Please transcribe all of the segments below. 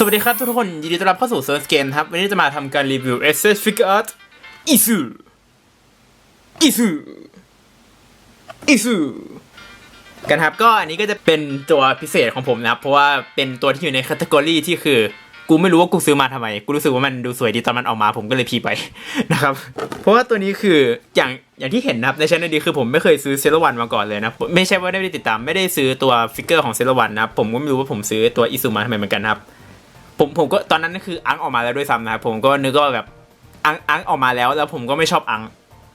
สวัสดีครับทุกคน ยินดีต้อนรับเข้าสู่ Search Game ครับ วันนี้จะมาทำการรีวิว SS Figure Art อิซูอิซูอิซูกันครับ ก็อันนี้ก็จะเป็นตัวพิเศษของผมนะครับ เพราะว่าเป็นตัวที่อยู่ในคัต e กรีที่คือ กูไม่รู้ว่ากูซื้อมาทำไม กูรู้สึกว่ามันดูสวยดีตอนมันออกมา ผมก็เลยพีไปนะครับ เพราะว่าตัวนี้คืออย่างอย่างที่เห็นนะครับในชั้นดีคือผมไม่เคยซื้อเซราวันมาก่อนเลยนะ ไม่ใช่ว่าไม่ได้ติดตามไม่ได้ซื้อตัวฟิกเกอร์ของเซราวันนะครับผมก็ไม่รู้ว่าผมซื้อตัวอิซูมาทำไมเหมือนกันครับ ผมผมก็ตอนนั้นคืออังออกมาแล้วด้วยซ้ำนะครับผมก็นึกว่าแบบอังอังออกมาแล้ว แล้วผมก็ไม่ชอบอัง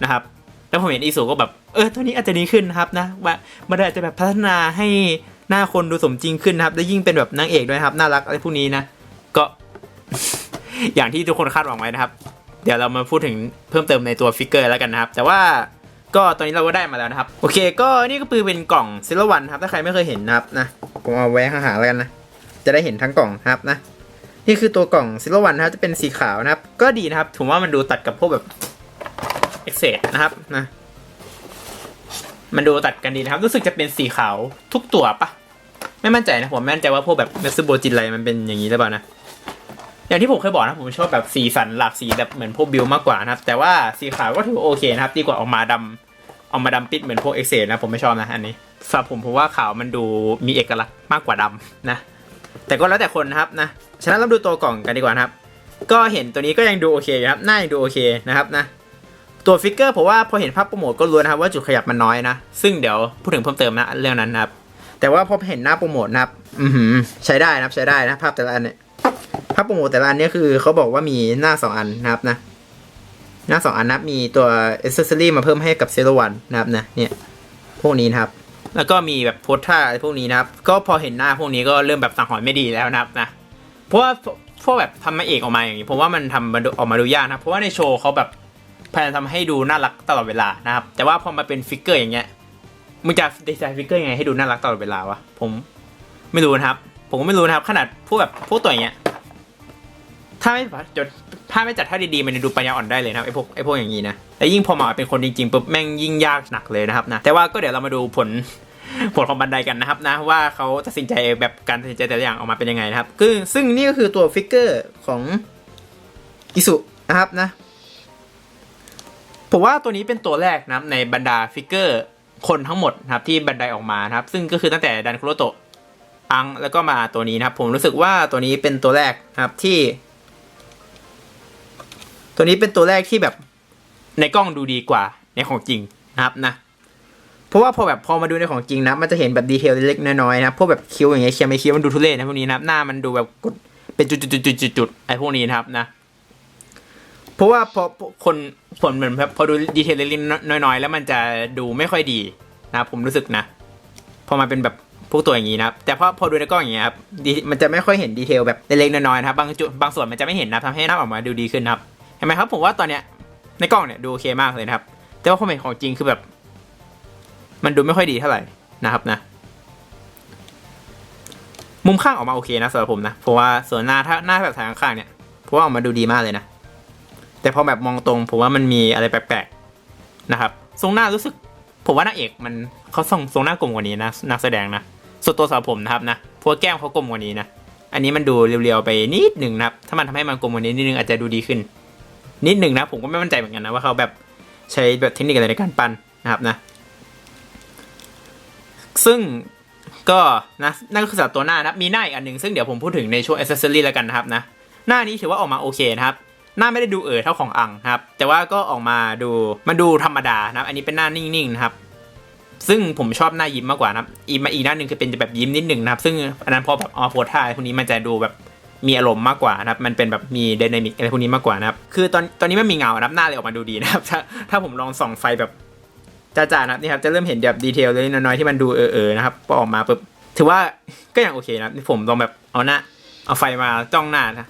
นะครับ แล้วผมเห็นอีสูก็แบบเออตัวนี้อาจจะดีขึ้นนะครับนะว่ามันอาจจะแบบพัฒนาให้หน้าคนดูสมจริงขึ้นนะครับและยิ่งเป็นแบบนางเอกด้วยครับน่ารักอะไรพวกนี้นะก็อย่างที่ทุกคนคาดหวังไว้นะครับ เดี๋ยวเรามาพูดถึงเพิ่มเติมในตัวฟิกเกอร์แล้วกันนะครับ แต่ว่าก็ตอนนี้เราก็ได้มาแล้วนะครับ โอเค ก็นี่ก็คือเป็นกล่องซิลวันครับ ถ้าใครไม่เคยเห็นนะครับนะผมเอาไว้ข้างหาแล้วกันนะ จะได้เห็นทั้งกล่องครับนะ นี่คือตัวกล่องซิลวันนะครับจะเป็นสีขาวนะครับ ก็ดีนะครับผมว่ามันดูตัดกับพวกแบบเอ็กเซนะครับนะมันดูตัดกันดีนะครับ รู้สึกจะเป็นสีขาวทุกตัวปะไม่มั่นใจนะผมไม่มั่นใจว่าพวกแบบเมสซูโบจินไรมันเป็นอย่างนี้หรือเปล่านะอย่างที่ผมเคยบอกนะผมชอบแบบสีสันหลากสีแบบเหมือนพวกบิลมากกว่านะครับ แต่ว่าสีขาวก็ถือว่าโอเคนะครับ ดีกว่าออกมาดำออกมาดำปิดเหมือนพวกเอ็กเซนะผมไม่ชอบนะอันนี้สำหรับผมผมว่าขาวมันดูมีเอกลักษณ์มากกว่าดำนะ แต่ก็แล้วแต่คนนะครับนะ ฉะนั้นเราดูตัวกล่องกันดีกว่านะครับ ก็เห็นตัวนี้ก็ยังดูโอเคอยู่ครับหน้ายังดูโอเคนะครับนะตัวฟิกเกอร์ผมว่าพอเห็นภาพโปรโมทก็รู้นะครับว่าจุดขยับมันน้อยนะ ซึ่งเดี๋ยวพูดถึงเพิ่มเติมนะเรื่องนั้นนะครับ แต่ว่าพอเห็นหน้าโปรโมทนะครับอือหือใช้ได้นะครับใช้ได้นะภาพแต่ละอันเนี่ยภาพโปรโมทแต่ละอันเนี่ยคือเขาบอกว่ามีหน้าสองอันนะครับนะ หน้าสองอันนับมีตัวอ c เซอรี่มาเพิ่มให้กับเซโรวันนะครับนะเนี่ยพวกนี้นะครับ แล้วก็มีแบบโพสท่าอะพวกนี้นะครับ ก็พอเห็นหน้าพวกนี้ก็เริ่มแบบสังหรณ์ไม่ดีแล้วนะครับนะ เพราะว่าพวกแบบทำมาเอกออกมาอย่างนี้ผมว่ามันทำมาออกมาดูยากนะเพราะว่าในโชว์เขาแบบพยายามทำให้ดูน่ารักตลอดเวลานะครับแต่ว่าพอมาเป็นฟิกเกอร์อย่างเงี้ยมึงจะดีไซน์ฟิกเกอร์ยังไงให้ดูน่ารักตลอดเวลาวะผมไม่รู้นะครับ ผมก็ไม่รู้นะครับ ขนาดพวกแบบพวกตัวอย่างเงี้ยถ้าไม่จดถ้าไม่จัดท่าดีๆมันจะดูปัญญาอ่อนได้เลยนะครับไอพวกไอพวกอย่างนี้นะแล้วยิ่งพอมาเป็นคนจริงๆปุ๊บแม่งยิ่งยากหนักเลยนะครับนะแต่ว่าก็เดี๋ยวเรามาดูผล ผลของบันไดกันนะครับนะว่าเขาตัดสินใจแบบการตัดสินใจแต่ละอย่างออกมาเป็นยังไงนะครับคือซึ่งนี่ก็คือตัวฟิกเกอร์ของอิสุนะครับนะผมว่าตัวนี้เป็นตัวแรกนะในบรรดาฟิกเกอร์คนทั้งหมดนะครับที่บันไดออกมานะครับ ซึ่งก็คือตั้งแต่ดันคุโรโตะอังแล้วก็มาตัวนี้นะครับ ผมรู้สึกว่าตัวนี้เป็นตัวแรกนะครับที่ ตัวนี้เป็นตัวแรกที่แบบในกล้องดูดีกว่าในของจริงนะครับนะ เพราะว่าพอแบบพอมาดูในของจริงนะ มันจะเห็นแบบดีเทลเล็กๆน้อยๆนะพวกแบบคิ้วอย่างเงี้ยเคี้ยวไม่คิ้วมันดูทุเรศนะพวกนี้นะหน้ามันดูแบบกดเป็นจุดๆๆๆๆไอ้พวกนี้นะครับนะ เพราะว่าพอคนผลเหมือนแบบพอดูดีเทลเล็กๆน้อยๆ แล้วมันจะดูไม่ค่อยดีนะผมรู้สึกนะพอมาเป็นแบบพวกตัวอย่างนี้นะแต่พอพอดูในกล้องอย่างเงี้ยครับดีมันจะไม่ค่อยเห็นดีเทลแบบเล็กๆน้อยๆนะครับบางจุดบางส่วนมันจะไม่เห็นนะทำให้หน้าออกมาดูดีขึ้นนะครับเห็นไหมครับผมว่าตอนเนี้ยในกล้องเนี่ยดูโอเคมากเลยนะครับ แต่ว่าพอเป็นของจริงคือแบบ มันดูไม่ค่อยดีเท่าไหร่นะครับนะ มุมข้างออกมาโอเคนะสำหรับผมนะ เพราะว่าส่วนหน้าถ้าหน้าแบบถ่ายข้างเนี่ยเพราะว่าออกมาดูดีมากเลยนะ แต่พอแบบมองตรงผมว่ามันมีอะไรแปลกๆนะครับ ทรงหน้ารู้สึก ผมว่านางเอกมันเขาทรงทรงหน้ากลมกว่านี้นะนักแสดงนะส่วนตัวสำหรับผมนะครับนะพว่าแก้มเขากลมกว่านี้นะอันนี้มันดูเรียวๆไปนิดหนึ่งนะครับ ถ้ามันทำให้มันกลมกว่านี้นิดนึงอาจจะดูดีขึ้น นิดหนึ่งนะผมก็ไม่มั่นใจเหมือนกันนะว่าเขาแบบใช้แบบเทคนิคอะไรในการปั้นนะครับนะ ซึ่งก็นะนั่นก็คือสัตว์ตัวหน้านะมีหน้าอีกอันหนึ่งซึ่งเดี๋ยวผมพูดถึงในช่วงอ c เซอรี่แล้วกันนะครับนะหน้านี้ถือว่าออกมาโอเคนะครับหน้าไม่ได้ดูเอ๋อเท่าของอังนะครับ แต่ว่าก็ออกมาดูมันดูธรรมดานะครับ อันนี้เป็นหน้านิ่งๆนะครับ ซึ่งผมชอบหน้ายิ้มมากกว่านะครับ อีกมาอีกหน้าหนึ่งคือเป็นแบบยิ้มนิดหนึ่งนะครับ ซึ่งอันนั้นพอแบบเอาโพท่าพวกนี้มันจะดูแบบมีอารมณ์มากกว่านะครับ มันเป็นแบบมีเดนามิกอะไรพวกนี้มากกว่านะครับ คือตอนตอนนี้มันมีเงานะครับ หน้าเลยออกมาดูดีนะครับ ถ้าถ้าผมลองส่องไฟแบบ จ้าๆนะครับนี่ครับจะเริ่มเห็นแบบดีเทลเล็กน้อยๆที่มันดูเออๆนะครับพอออกมาปุ๊บถือว่าก็ยังโอเคนะผมลองแบบเอาหน้าเอาไฟมาจ้องหน้านะ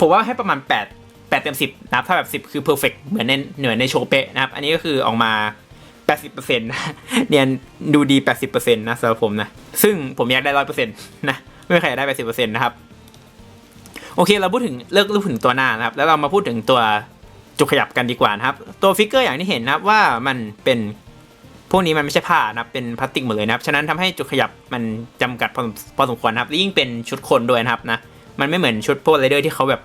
ผมว่าให้ประมาณ 8 8เต็ม10นะครับถ้าแบบ 10 คือเพอร์เฟกเหมือนในเหนือในโชเปะนะครับ อันนี้ก็คือออกมา 80%นะเนี่ยดูดี 80%นะสำหรับผมนะ ซึ่งผมอยากได้ 100%นะ ไม่มีใครอยากได้ 80%นะครับ โอเคเราพูดถึงเลิกพูดถึงตัวหน้านะครับ แล้วเรามาพูดถึงตัว จุกขยับกันดีกว่านะครับ ตัวฟิกเกอร์อย่างที่เห็นนะครับว่ามันเป็นพวกนี้มันไม่ใช่ผ้านะครับเป็นพลาสติกหมดเลยนะครับฉะนั้นทำให้จุดขยับมันจำกัดพอสมพอสมควรนะครับยิ่งเป็นชุดคนด้วยนะครับนะมันไม่เหมือนชุดพวกไรเดอร์ที่เขาแบบ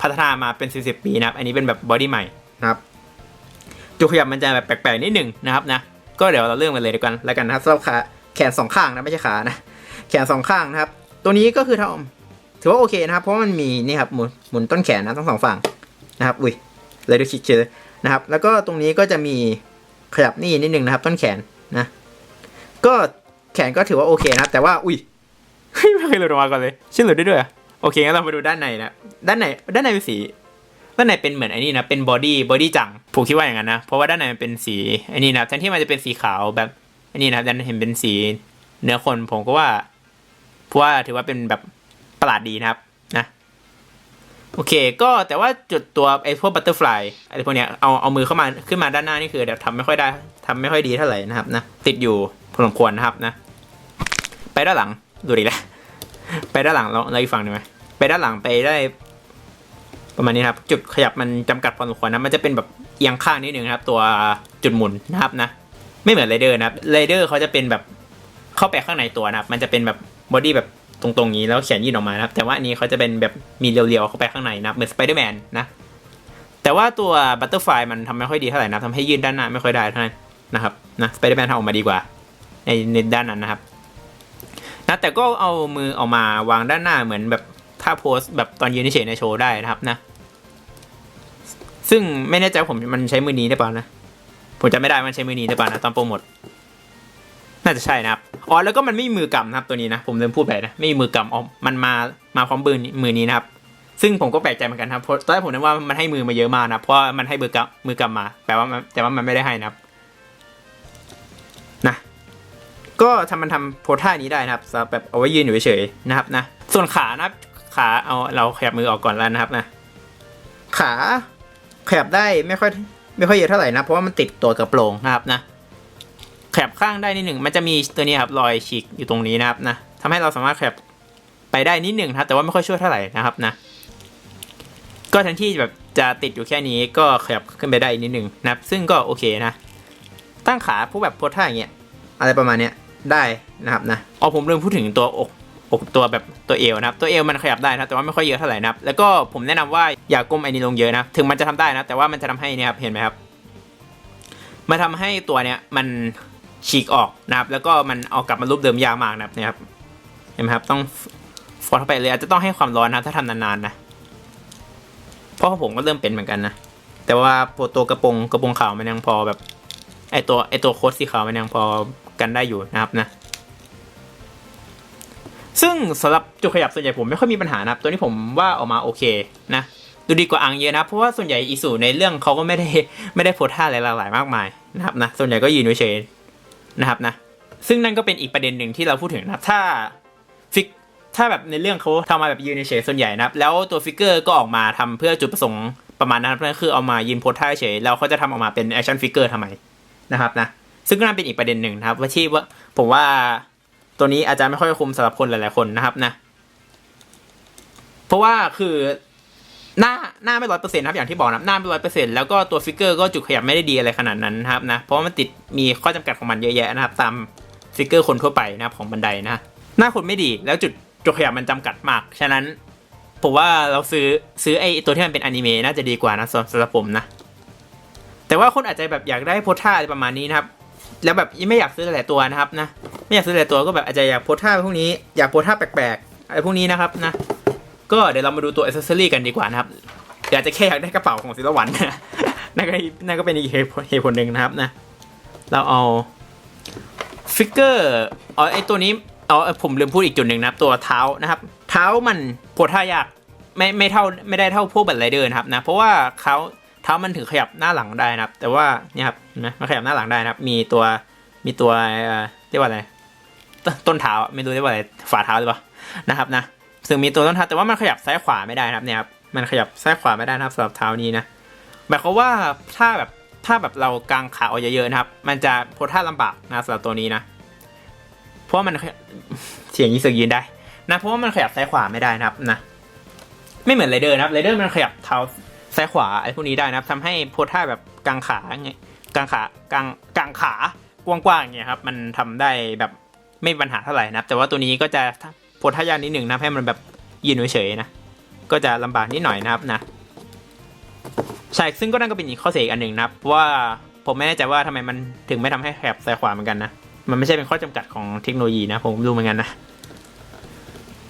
พัฒนามาเป็นสิบสิบปีนะครับ อันนี้เป็นแบบบอดี้ใหม่นะครับจุดขยับมันจะแบบแปลกๆนิดหนึ่งนะครับนะก็เดี๋ยวเราเริ่มกันเลยดีกว่าแล้วกันนะครับสำหรับขาแขนสองข้างนะไม่ใช่ขานะแขนสองข้างนะครับ ตัวนี้ก็คือทำถือว่าโอเคนะครับ เพราะมันมีนี่ครับหมุนหมุนต้นแขนนะทั้งสองฝั่งนะครับอุ้ย เลยดูชิดเจอนะครับ แล้วก็ตรงนี้ก็จะมีขยับนี่นิดนึงนะครับ ต้นแขนนะ ก็แขนก็ถือว่าโอเคนะครับ แต่ว่าอุ้ยไม่เคยหลุดออกมาก่อนเลยชื่อหลุดได้ด้วยเหรอโอเคงั้นเรามาดูด้านในนะด้านในด้านในเป็นสีด้านในเป็นเหมือนไอ้นี่นะเป็นบอดี้บอดี้จังผมคิดว่าอย่างนั้นนะเพราะว่าด้านในมันเป็นสีไอ้นี่นะแทนที่มันจะเป็นสีขาวแบบไอ้นี่นะครับดันเห็นเป็นสีเนื้อคนผมก็ว่าเพราะว่าถือว่าเป็นแบบประหลาดดีนะครับนะ โอเค ก็แต่ว่าจุดตัวไอ้พวกบัตเตอร์ฟลายอะไรพวกเนี้ยเอาเอามือเข้ามาขึ้นมาด้านหน้านี่คือเดี๋ยวทำไม่ค่อยได้ทำไม่ค่อยดีเท่าไหร่นะครับนะติดอยู่พอสมควรนะครับนะ ไปด้านหลังดูดีแล้วไปด้านหลังเราเราอีกฝั่งหนึ่งไหมไปด้านหลังไปได้ประมาณนี้ครับ จุดขยับมันจำกัดพอสมควรนะมันจะเป็นแบบเอียงข้างนิดนึงครับ ตัวจุดหมุนนะครับนะ ไม่เหมือนไรเดอร์นะครับไรเดอร์เขาจะเป็นแบบเข้าไปข้างในตัวนะครับ มันจะเป็นแบบบอดี้แบบ ตรงๆนี้แล้วแขนยื่นออกมานะครับ แต่ว่าอันนี้เขาจะเป็นแบบมีเรียวๆเข้าไปข้างในนะเหมือนสไปเดอร์แมนนะแต่ว่าตัวบัตเตอร์ไฟมันทำไม่ค่อยดีเท่าไหร่นะทำให้ยื่นด้านหน้าไม่ค่อยได้เท่านั้นนะครับนะสไปเดอร์แมนทำออกมาดีกว่าในในด้านนั้นนะครับนะแต่ก็เอามือออกมาวางด้านหน้าเหมือนแบบถ้าโพสแบบตอนยืนเฉยในโชว์ได้นะครับนะ ซึ่งไม่แน่ใจผมมันใช้มือนี้ได้เปล่านะผมจะไม่ได้มันใช้มือนี้ได้เปล่านะตอนโปรโมท น่าจะใช่นะครับ อ๋อแล้วก็มันไม่มีมือกำนะครับตัวนี้นะ ผมลืมพูดไปนะ ไม่มีมือกำอ๋อมันมา มาพร้อมมือมือนี้นะครับ ซึ่งผมก็แปลกใจเหมือนกันครับ เพราะตอนแรกผมนึกว่ามันให้มือมาเยอะมากนะ เพราะมันให้มือกำมือกำมาแปลว่าแต่ว่ามันไม่ได้ให้นะครับ นะ ก็ทำมันทำโพท่านี้ได้นะครับสำหรับแบบเอาไว้ยืนอยู่เฉยๆนะครับนะ ส่วนขานะครับ ขาเอาเราขยับมือออกก่อนแล้วนะครับนะ ขาขยับได้ไม่ค่อยไม่ค่อยเยอะเท่าไหร่นะ เพราะว่ามันติดตัวกับโปรงนะครับนะ ขยับข้างได้นิดหนึ่งมันจะมีตัวนี้ครับรอยฉีกอยู่ตรงนี้นะครับนะทำให้เราสามารถขยับไปได้นิดหนึ่งนะครับแต่ว่าไม่ค่อยช่วยเท่าไหร่นะครับนะ ก็แทนที่แบบจะติดอยู่แค่นี้ก็ขยับขึ้นไปได้นิดหนึ่งนะครับ ซึ่งก็โอเคนะ ตั้งขาพวกแบบโพสท่าอย่างเงี้ยอะไรประมาณเนี้ยได้นะครับนะอ๋อผมลืมพูดถึงตัวอกอกตัวแบบตัวเอวนะครับ ตัวเอวมันขยับได้นะแต่ว่าไม่ค่อยเยอะเท่าไหร่นะครับ แล้วก็ผมแนะนำว่าอย่ากก้มไอ้นี้ลงเยอะนะถึงมันจะทำได้นะ แต่ว่ามันจะทำให้นี่ครับเห็นไหมครับมันทำให้ตัวเนี้ยมัน ฉีกออกนะครับ แล้วก็มันเอากลับมารูปเดิมยากมากนะครับเนี่ยครับเห็นไหมครับต้องฟอร์เข้าไปเลยอาจจะต้องให้ความร้อนนะถ้าทำนานๆนะเพราะผมก็เริ่มเป็นเหมือนกันนะแต่ว่าตัวกระโปรงกระโปรงขาวมันยังพอแบบไอตัวไอตัวโค้ดสีขาวมันยังพอกันได้อยู่นะครับนะ ซึ่งสำหรับจุดขยับส่วนใหญ่ผมไม่ค่อยมีปัญหานะครับ ตัวนี้ผมว่าออกมาโอเคนะดูดีกว่าอังเยอะนะเพราะว่าส่วนใหญ่อีสูในเรื่องเขาก็ไม่ได้ไม่ได้โพสท่าอะไรหลายๆมากมายนะครับนะส่วนใหญ่ก็ยืนเฉย นะครับนะ ซึ่งนั่นก็เป็นอีกประเด็นหนึ่งที่เราพูดถึงนะถ้าฟิกถ้าแบบในเรื่องเขาทำมาแบบยืนเฉยส่วนใหญ่นะครับแล้วตัวฟิกเกอร์ก็ออกมาทำเพื่อจุดประสงค์ประมาณนั้นนั่นคือเอามายืนโพสท่าเฉยแล้วเขาจะทำออกมาเป็นแอคชั่นฟิกเกอร์ทำไมนะครับนะซึ่งก็น่าเป็นอีกประเด็นหนึ่งนะครับ ว่าที่ว่าผมว่าตัวนี้อาจจะไม่ค่อยคุ้มสำหรับคนหลายๆคนนะครับนะ เพราะว่าคือ หน้าหน้าไม่ร้อยเปอร์เซ็นต์ครับอย่างที่บอกนะหน้าไม่ร้อยเปอร์เซ็นต์แล้วก็ตัวฟิกเกอร์ก็จุดขยับไม่ได้ดีอะไรขนาดนั้นนะครับนะเพราะมันติดมีข้อจำกัดของมันเยอะแยะนะครับตามฟิกเกอร์คนทั่วไปนะครับของบันไดนะ หน้าคนไม่ดีแล้วจุดจุดขยับมันจำกัดมาก ฉะนั้นผมว่าเราซื้อซื้อไอตัวที่มันเป็นอนิเมะน่าจะดีกว่านะสำหรับผมนะ แต่ว่าคนอาจจะแบบอยากได้โพสท่าอะไรประมาณนี้นะครับ แล้วแบบไม่อยากซื้อหลายตัวนะครับนะ ไม่อยากซื้อหลายตัวก็แบบอาจจะอยากโพสท่าพวกนี้อยากโพสท่าแปลกๆอะไรพวกนี้นะครับนะ ก็เดี๋ยวเรามาดูตัวอ c เซสซอรี่กันดีกว่านะครับอยากจะแค่อยากได้กระเป๋าของศิลวันนั่นก็นั่นก็เป็นอีกเหตุผลหนึ่งนะครับนะ เราเอาฟิกเกอร์อ๋อไอตัวนี้อ๋อผมลืมพูดอีกจุดหนึ่งนะครับ ตัวเท้านะครับ เท้ามันโพสท่ายากไม่ไม่เท่าไม่ได้เท่าพวกบัตไรเดอร์นะครับนะเพราะว่าเขาเท้ามันถึงขยับหน้าหลังได้นะครับ แต่ว่าเนี่ยครับนะมันขยับหน้าหลังได้นะครับ มีตัวมีตัวเรียกว่าอะไรต้นเท้าไม่รู้เรียกว่าอะไรฝ่าเท้าหรือเปล่านะครับนะ ซึ่งมีตัวต้นเท้าแต่ว่ามันขยับซ้ายขวาไม่ได้นะครับเนี่ยครับมันขยับซ้ายขวาไม่ได้นะครับสำหรับเท้านี้นะหมายความว่าถ้าแบบถ้าแบบเรากางขาเอาเยอะๆนะครับ มันจะโพท่าลำบากนะสำหรับตัวนี้นะ เพราะมันเสียงยีสึกยืนได้นะเพราะว่ามันขยับซ้ายขวาไม่ได้นะครับนะ ไม่เหมือนไรเดอร์นะครับไรเดอร์มันขยับเท้าซ้ายขวาไอ้พวกนี้ได้นะครับทำให้โพท่าแบบกางขาไงกางขากางกางขากว้างๆอย่างเงี้ยครับมันทำได้แบบไม่มีปัญหาเท่าไหร่นะครับ แต่ว่าตัวนี้ก็จะ โพท่ายากนิดหนึ่งนะให้มันแบบยืนเฉยๆนะ ก็จะลำบากนิดหน่อยนะครับนะใช่ซึ่งก็นั่นก็เป็นอีกข้อเสียอีกอันหนึ่งนะครับว่าผมไม่แน่ใจว่าทำไมมันถึงไม่ทำให้แถบซ้ายขวาเหมือนกันนะ มันไม่ใช่เป็นข้อจำกัดของเทคโนโลยีนะ ผมรู้เหมือนกันนะ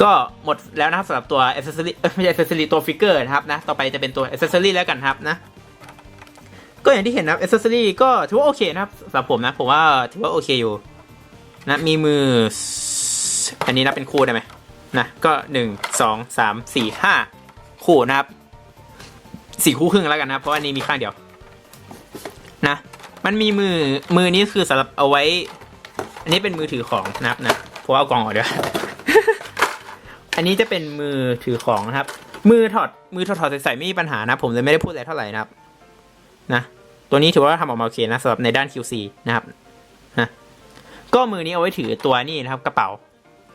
ก็หมดแล้วนะครับสำหรับตัว accessory เอ้ยไม่ใช่ accessory ตัวฟิกเกอร์นะครับนะ ต่อไปจะเป็นตัว accessory แล้วกันครับนะ ก็อย่างที่เห็นนะครับ accessory ก็ถือว่าโอเคนะครับสำหรับผมนะ ผมว่าถือว่าโอเคอยู่ นะ มีมือ อันนี้นับเป็นคู่ได้ไหมนะก็หนึ่งสองสามสี่ห้าคู่นะครับสี่คู่ครึ่งแล้วกันนะเพราะว่านี้มีข้างเดียว นะ มันมีมือมือนี้คือสำหรับเอาไว้ อันนี้เป็นมือถือของนะครับนะเพราะเอากล่องออกเดี๋ยวอันนี้จะเป็นมือถือของนะครับ มือถอดมือถอดถอดใส่ไม่มีปัญหานะ ผมเลยไม่ได้พูดอะไรเท่าไหร่นะครับ นะตัวนี้ถือว่าทำออกมาโอเคนะสำหรับในด้าน QC นะครับนะก็มือนี้เอาไว้ถือตัวนี่นะครับ กระเป๋า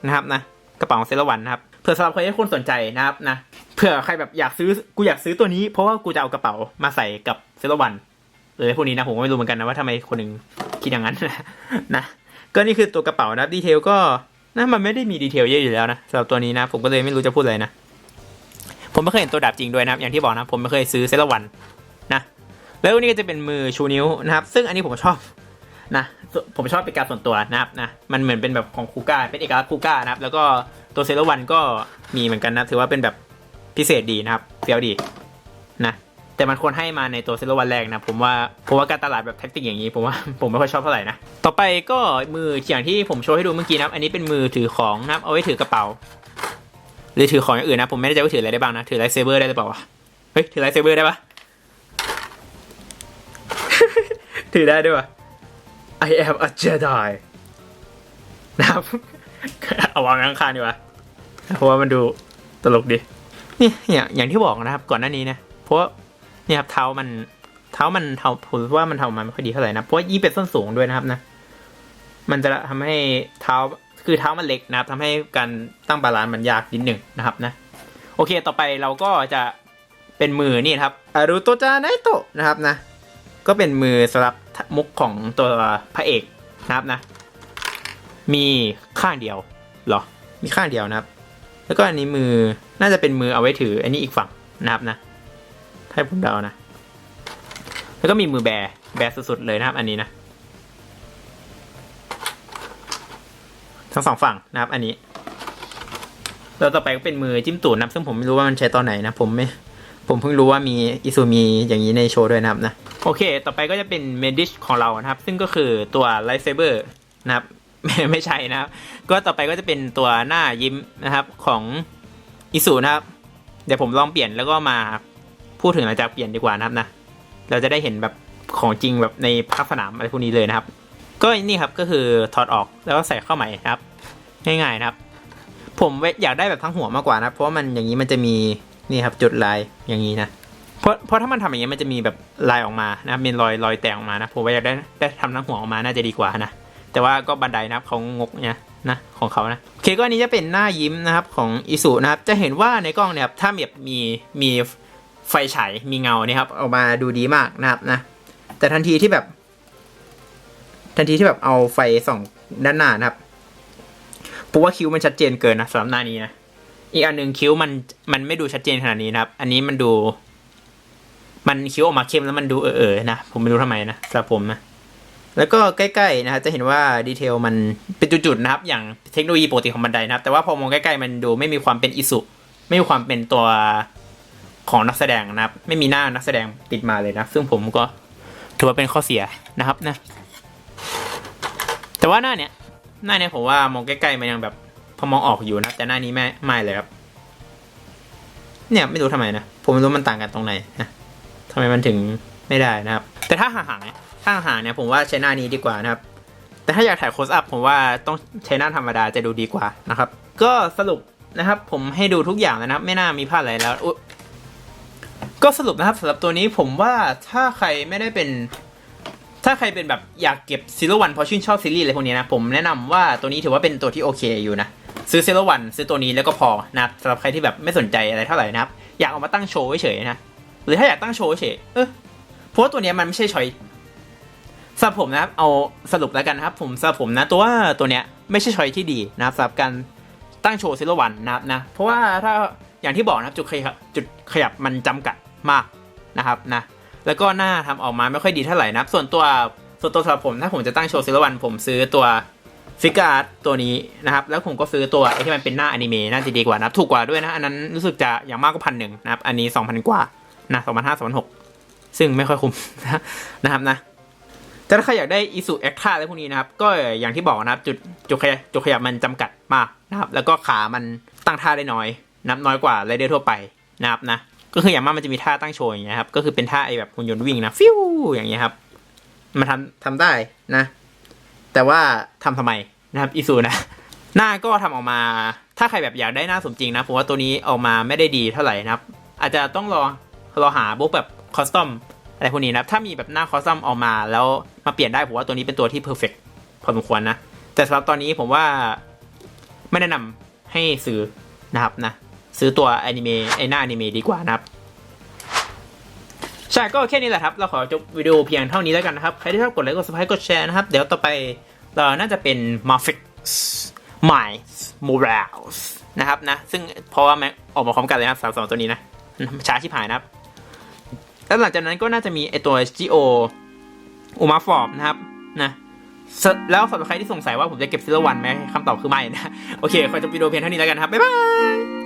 นะครับนะกระเป๋าของเซรวันนะครับเผื่อสำหรับใครที่คนสนใจนะครับนะเผื่อใครแบบอยากซื้อกูอยากซื้อตัวนี้เพราะว่ากูจะเอากระเป๋ามาใส่กับเซรวันหรือพวกนี้นะผมก็ไม่รู้เหมือนกันนะว่าทำไมคนหนึ่งคิดอย่างนั้นนะก็นี่คือตัวกระเป๋านะดีเทลก็นะมันไม่ได้มีดีเทลเยอะอยู่แล้วนะสำหรับตัวนี้นะ ผมก็เลยไม่รู้จะพูดอะไรนะผมไม่เคยเห็นตัวดาบจริงด้วยนะครับ อย่างที่บอกนะผมไม่เคยซื้อเซรวันนะแล้วนี่ก็จะเป็นมือชูนิ้วนะครับ ซึ่งอันนี้ผมชอบ นะผมชอบเป็นการส่วนตัวนะครับนะมันเหมือนเป็นแบบของคูก้าเป็นเอกลักษณ์คูก้านะครับ แล้วก็ตัวเซรวันก็มีเหมือนกันนะถือว่าเป็นแบบพิเศษดีนะครับเฟี้ยวดีนะแต่มันควรให้มาในตัวเซรวันแรกนะผมว่าผมว่าการตลาดแบบแท็กติกอย่างนี้ผมว่าผมไม่ค่อยชอบเท่าไหร่นะต่อไปก็มืออย่างที่ผมโชว์ให้ดูเมื่อกี้นะครับ อันนี้เป็นมือถือของนะครับเอาไว้ถือกระเป๋า หรือถือของอย่างอื่นนะผมไม่แน่ใจว่าถืออะไรได้บ้างนะถือไลท์เซเบอร์ได้หรือเปล่าวะเฮ้ยถือไลท์เซเบอร์ได้ปะถือได้ด้วยปะ I am a Jedi นะครับ เอาวางข้างๆดีกว่าเพราะว่ามันดูตลกดีนี่อย่างอย่างที่บอกนะครับ ก่อนหน้านี้นะเพราะว่าเนี่ยครับเท้ามันเท้ามันเท้าผมว่ามันเท้ามันไม่ค่อยดีเท่าไหร่นะเพราะว่ายี่เป็นส้นสูงด้วยนะครับนะ มันจะทำให้เท้าคือเท้ามันเล็กนะครับทำให้การตั้งบาลานซ์มันยากนิดหนึ่งนะครับนะ โอเคต่อไปเราก็จะเป็นมือนี่นะครับอารุโตจาไนโตะนะครับนะ ก็เป็นมือสำหรับ มุกของตัวพระเอกนะครับนะ มีข้างเดียวเหรอ มีข้างเดียวนะครับ แล้วก็อันนี้มือน่าจะเป็นมือเอาไว้ถือ อันนี้อีกฝั่งนะครับนะให้ผมเดานะ แล้วก็มีมือแบแบสุดๆเลยนะครับ อันนี้นะ ทั้งสองฝั่งนะครับ อันนี้แล้วต่อไปก็เป็นมือจิ้มตูดนะครับซึ่งผมไม่รู้ว่ามันใช้ตอนไหนนะ ผมไม่ ผมเพิ่งรู้ว่ามีอิซูมีอย่างนี้ในโชว์ด้วยนะครับนะ โอเค ต่อไปก็จะเป็นเมดิชของเรานะครับ ซึ่งก็คือตัวไลท์เซเบอร์นะครับไม่ไม่ใช่นะครับ ก็ต่อไปก็จะเป็นตัวหน้ายิ้มนะครับของอิซูนะครับ เดี๋ยวผมลองเปลี่ยนแล้วก็มาพูดถึงหลังจากเปลี่ยนดีกว่านะครับนะ เราจะได้เห็นแบบของจริงแบบในภาคสนามอะไรพวกนี้เลยนะครับ ก็นี่ครับก็คือถอดออกแล้วก็ใส่เข้าใหม่นะครับ ง่ายๆนะครับ ผมอยากได้แบบทั้งหัวมากกว่านะเพราะมันอย่างนี้มันจะมี นี่ครับจุดลายอย่างนี้นะเพราะเพราะถ้ามันทำอย่างนี้ยมันจะมีแบบลายออกมานะครับมีรอยรอยแตกออกมานะผมว่าอยากได้ได้ทำทั้งหัวออกมาน่าจะดีกว่านะแต่ว่าก็บันไดนะครับเขางกเนี่ยนะของเขานะโอเคก็อันนี้จะเป็นหน้ายิ้มนะครับของอิสุนะครับจะเห็นว่าในกล้องเนี่ยครับถ้าแบบมีมีไฟฉายมีเงาเนี่ยครับออกมาดูดีมากนะครับนะ แต่ทันทีที่แบบ ทันทีที่แบบเอาไฟส่องด้านหน้านะครับผมว่าคิ้วมันชัดเจนเกินนะสำหรับหน้านี้นะ อีกอันหนึ่งคิ้วมันมันไม่ดูชัดเจนขนาดนี้นะครับ อันนี้มันดู มันคิ้วออกมาเข้มแล้วมันดูเออๆนะ ผมไม่รู้ทำไมนะสำหรับผมนะ แล้วก็ใกล้ๆนะครับจะเห็นว่าดีเทลมันเป็นจุดๆนะครับ อย่างเทคโนโลยีปกติของบันไดนะครับ แต่ว่าพอมองใกล้ๆมันดูไม่มีความเป็นอิสุไม่มีความเป็นตัวของนักแสดงนะครับ ไม่มีหน้านักแสดงติดมาเลยนะ ซึ่งผมก็ถือว่าเป็นข้อเสียนะครับนะ แต่ว่าหน้าเนี้ยหน้าเนี้ยผมว่ามองใกล้ๆมันยังแบบ พอมองออกอยู่นะแต่หน้านี้ไม่ไม่เลยครับ เนี่ยไม่รู้ทำไมนะ ผมไม่รู้มันต่างกันตรงไหนนะทำไมมันถึงไม่ได้นะครับ แต่ถ้าห่างๆเนี่ยถ้าห่างๆเนี่ยผมว่าใช้หน้านี้ดีกว่านะครับ แต่ถ้าอยากถ่ายโคสอัพผมว่าต้องใช้หน้าธรรมดาจะดูดีกว่านะครับ ก็สรุปนะครับ ผมให้ดูทุกอย่างแล้วนะครับ ไม่น่ามีพลาดอะไรแล้วก็สรุปนะครับสำหรับตัวนี้ผมว่าถ้าใครไม่ได้เป็น ถ้าใครเป็นแบบอยากเก็บซีโร่วันเพราะชื่นชอบซีรีส์อะไรพวกนี้นะ ผมแนะนำว่าตัวนี้ถือว่าเป็นตัวที่โอเคอยู่นะ ซื้อเซโร่วันซื้อตัวนี้แล้วก็พอนะครับสำหรับใครที่แบบไม่สนใจอะไรเท่าไหร่นะครับ อยากเอามาตั้งโชว์เฉยๆนะ หรือถ้าอยากตั้งโชว์เฉยเออเพราะว่าตัวเนี้ยมันไม่ใช่ชอยสำหรับผมนะครับเอาสรุปแล้วกันนะครับ ผมสำหรับผมนะตัวว่าตัวเนี้ยไม่ใช่ชอยที่ดีนะครับสำหรับการตั้งโชว์เซิลวันนะครับนะเพราะว่าถ้าอย่างที่บอกนะครับจุดขยับจุดขยับมันจำกัดมากนะครับนะแล้วก็หน้าทำออกมาไม่ค่อยดีเท่าไหร่นะครับส่วนตัวส่วนตัวสำหรับผมถ้าผมจะตั้งโชว์เซิลวันผมซื้อตัว ฟิการ์ตัวนี้นะครับ แล้วผมก็ซื้อตัวไอที่มันเป็นหน้าอนิเมะน่าจะดีกว่านะครับ ถูกกว่าด้วยนะ อันนั้นรู้สึกจะอย่างมากก็พันหนึ่งนะครับ อันนี้สองพันกว่านะสองพันห้าสองพันหกซึ่งไม่ค่อยคุ้มนะครับนะแต่ถ้าใครอยากได้อิสุเอ็กท่าอะไรพวกนี้นะครับ ก็อย่างที่บอกนะครับ จุดจุดขยับจุดขยับมันจำกัดมากนะครับ แล้วก็ขามันตั้งท่าได้น้อยนับน้อยกว่าไรเดอร์ทั่วไปนะครับนะ ก็คืออย่างมากมันจะมีท่าตั้งโชว์อย่างเงี้ยครับ ก็คือเป็นท่าไอแบบหุ่นยนต์วิ่งนะฟิวอย่างเงี้ยครับมันทำทำได้นะ แต่ว่าทำทำไมนะครับอิสุนะ หน้าก็ทำออกมา ถ้าใครแบบอยากได้หน้าสมจริงนะผมว่าตัวนี้ออกมาไม่ได้ดีเท่าไหร่นะครับ อาจจะต้องรอรอหาบุ๊กแบบคอสตอมอะไรพวกนี้นะถ้ามีแบบหน้าคอสตอมออกมา แล้วมาเปลี่ยนได้ผมว่าตัวนี้เป็นตัวที่เพอร์เฟกพอสมควรนะ แต่สำหรับตอนนี้ผมว่าไม่แนะนำให้ซื้อนะครับนะซื้อตัวอนิเมะไอหน้าอนิเมะดีกว่านะครับ ใช่ก็แค่นี้แหละครับ เราขอจบวิดีโอเพียงเท่านี้แล้วกันนะครับ ใครที่ชอบกดไลค์กด subscribe กดแชร์นะครับ เดี๋ยวต่อไปเราน่าจะเป็น m a f i x My Morales นะครับนะ ซึ่งเพราะว่ามันออกมาพร้อมกันเลยนะสามสองตัวนี้นะ ช้าชิบหายนะครับ แล้วหลังจากนั้นก็น่าจะมีไอตัว GO อุมาฟอร์มนะครับนะแล้วสำหรับใครที่สงสัยว่าผมจะเก็บซิลวันไหมคำตอบคือไม่นะ โอเคขอจบวิดีโอเพียงเท่านี้แล้วกันครับ บ๊ายบาย